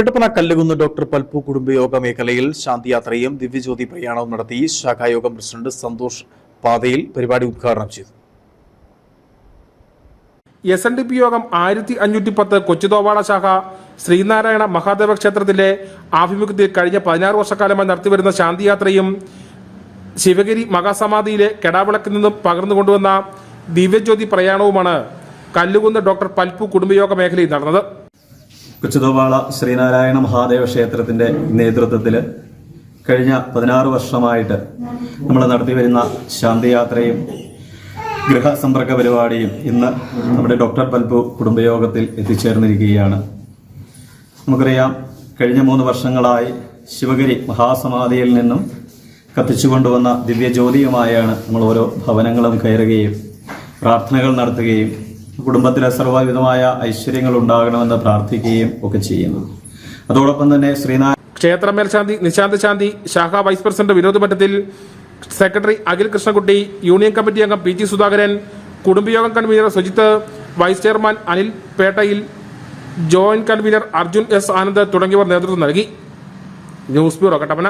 Kattappana Kallukunnu doctor Palpu കുടുംബയോഗ മേഖലയിൽ ശാന്തിയാത്രയും ദിവ്യജ്യോതി പ്രയാണവും നടത്തി ശാഖായോഗം പ്രസിഡന്റ് സന്തോഷ് പാതയിൽ പരിപാടി ഉദ്ഘാടനം ചെയ്തു. എസ് എൻ ഡി പി യോഗം ആയിരത്തി അഞ്ഞൂറ്റി പത്ത് കൊച്ചുതോവാള ശാഖ ശ്രീനാരായണ മഹാദേവ ക്ഷേത്രത്തിന്റെ ആഭിമുഖ്യത്തിൽ കഴിഞ്ഞ പതിനാറ് വർഷക്കാലമായി നടത്തിവരുന്ന ശാന്തിയാത്രയും ശിവഗിരി മഹാസമാധിയിലെ കെടാവിളക്കിൽ നിന്നും പകർന്നു കൊണ്ടുവന്ന ദിവ്യജ്യോതി പ്രയാണവുമാണ് കല്ലുകുന്ന് ഡോക്ടർ പൽപ്പു കുടുംബയോഗ മേഖലയിൽ നടന്നത്. കൊച്ചുതോവാള ശ്രീനാരായണ മഹാദേവ ക്ഷേത്രത്തിന്റെ നേതൃത്വത്തിൽ കഴിഞ്ഞ പതിനാറ് വർഷമായിട്ട് നമ്മൾ നടത്തി വരുന്ന ശാന്തിയാത്രയും ഗൃഹസമ്പർക്ക പരിപാടിയും ഇന്ന് നമ്മുടെ ഡോക്ടർ പൽപു കുടുംബയോഗത്തിൽ എത്തിച്ചേർന്നിരിക്കുകയാണ്. നമുക്കറിയാം കഴിഞ്ഞ മൂന്ന് വർഷങ്ങളായി ശിവഗിരി മഹാസമാധിയിൽ നിന്നും കത്തിച്ചുകൊണ്ടുവന്ന ദിവ്യജ്യോതിയുമായാണ് നമ്മൾ ഓരോ ഭവനങ്ങളും കയറുകയും പ്രാർത്ഥനകൾ നടത്തുകയും കുടുംബത്തിലെ സർവവിധമായ ഐശ്വര്യങ്ങൾ ഉണ്ടാകണമെന്ന് പ്രാർത്ഥിക്കുകയും ഒക്കെ ചെയ്യുന്നു. അതോടൊപ്പം തന്നെ ശ്രീനാരായണ ക്ഷേത്ര മേൽശാന്തി നിശാന്ത് ശാന്തി ശാഖ vice president Vinod Mattathil secretary Akhil Krishnakutty union committee അംഗം P G Sudhakaran കുടുംബയോഗം convener Sujith vice chairman Anil പേട്ടയിൽ joint convener Arjun S Anand തുടങ്ങിയവർ നേതൃത്വം നൽകി. News bureau Kattappana.